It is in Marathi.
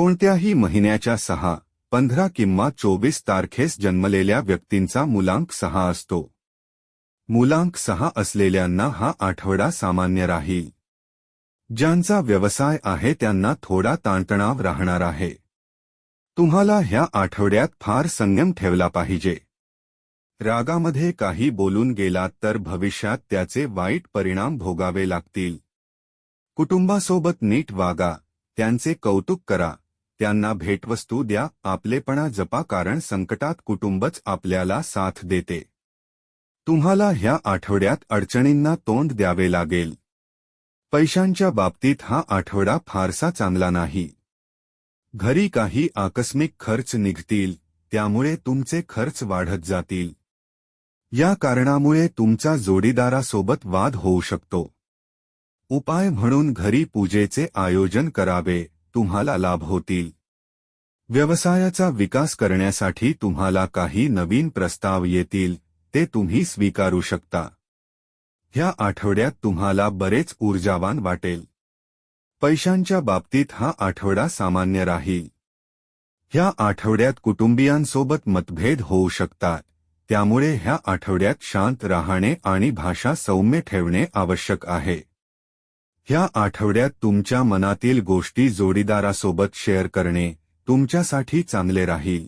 कोणत्याही महिन्याच्या सहा पंधरा किंवा चोवीस तारखेस जन्मलेल्या व्यक्तींचा मुलांक सहा असतो. मुलांक सहा असलेल्यांना हा आठवडा सामान्य राहील. ज्यांचा व्यवसाय आहे त्यांना थोडा ताणतणाव राहणार आहे. तुम्हाला ह्या आठवड्यात फार संयम ठेवला पाहिजे. रागामध्ये काही बोलून गेलात तर भविष्यात त्याचे वाईट परिणाम भोगावे लागतील. कुटुंबासोबत नीट वागा त्यांचे कौतुक करा. त्यांना भेटवस्तू द्या आपलेपणा जपा कारण संकटात कुटुंबच आपल्याला साथ देते. तुम्हाला ह्या आठवड्यात अडचणींना तोंड द्यावे लागेल. पैशांच्या बाबतीत हा आठवडा फारसा चांगला नाही. घरी काही आकस्मिक खर्च निघतील त्यामुळे तुमचे खर्च वाढत जातील. या कारणामुळे तुमचा जोडीदारासोबत वाद होऊ शकतो. उपाय म्हणून घरी पूजेचे आयोजन करावे. तुम्हाला लाभ होतील. व्यवसायाचा विकास करण्यासाठी तुम्हाला काही नवीन प्रस्ताव येतील ते तुम्ही स्वीकारू शकता. ह्या आठवड्यात तुम्हाला बरेच ऊर्जावान वाटेल. पैशांच्या बाबतीत हा आठवडा सामान्य राहील. ह्या आठवड्यात कुटुंबियांसोबत मतभेद होऊ शकतात त्यामुळे ह्या आठवड्यात शांत राहणे आणि भाषा सौम्य ठेवणे आवश्यक आहे. ह्या आठवड्यात तुमच्या मनातील गोष्टी जोडीदारासोबत शेअर करणे तुमच्यासाठी चांगले राहील.